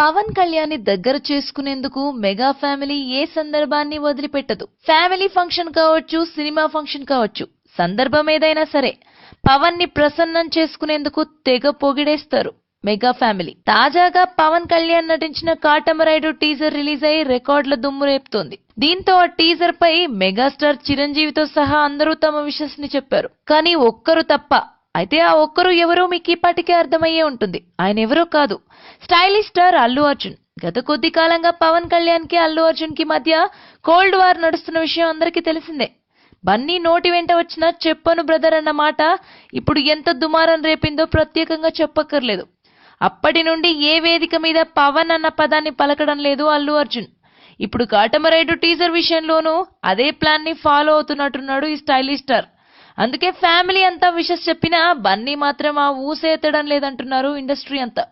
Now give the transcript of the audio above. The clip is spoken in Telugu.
పవన్ కళ్యాణ్ని దగ్గర చేసుకునేందుకు మెగా ఫ్యామిలీ ఏ సందర్భాన్ని వదిలిపెట్టదు. ఫ్యామిలీ ఫంక్షన్ కావచ్చు సినిమా ఫంక్షన్ కావచ్చు సందర్భం ఏదైనా సరే పవన్ని ప్రసన్నం చేసుకునేందుకు తెగ పొగిడేస్తారు మెగా ఫ్యామిలీ. తాజాగా పవన్ కళ్యాణ్ నటించిన కాటమరైడు టీజర్ రిలీజ్ అయి రికార్డుల దుమ్ము రేపుతోంది. దీంతో ఆ టీజర్ పై మెగాస్టార్ చిరంజీవితో సహా అందరూ తమ విషస్ని చెప్పారు. కానీ ఒక్కరు తప్ప అయితే ఆ ఒక్కరు ఎవరో మీకు ఇప్పటికే అర్థమయ్యే ఉంటుంది. ఆయన ఎవరో కాదు. Stylish star Allu Arjun. గత కొద్ది కాలంగా పవన్ కళ్యాణ్కి అల్లు అర్జున్కి మధ్య కోల్డ్ వార్ నడుస్తున్న విషయం అందరికీ తెలిసిందే. బన్నీ నోటి వెంట వచ్చిన చెప్పను బ్రదర్ అన్న మాట ఇప్పుడు ఎంత దుమారం రేపిందో ప్రత్యేకంగా చెప్పక్కర్లేదు. అప్పటి నుండి ఏ వేదిక మీద పవన్ అన్న పదాన్ని పలకడం లేదు అల్లు అర్జున్. ఇప్పుడు కాటమరైడు టీజర్ విషయంలోనూ అదే ప్లాన్ని ఫాలో అవుతున్నట్టున్నాడు ఈ స్టైలిష్ స్టార్. అందుకే ఫ్యామిలీ అంతా విషస్ చెప్పినా బన్నీ మాత్రం ఆ ఊసేతడం లేదంటున్నారు ఇండస్ట్రీ అంతా.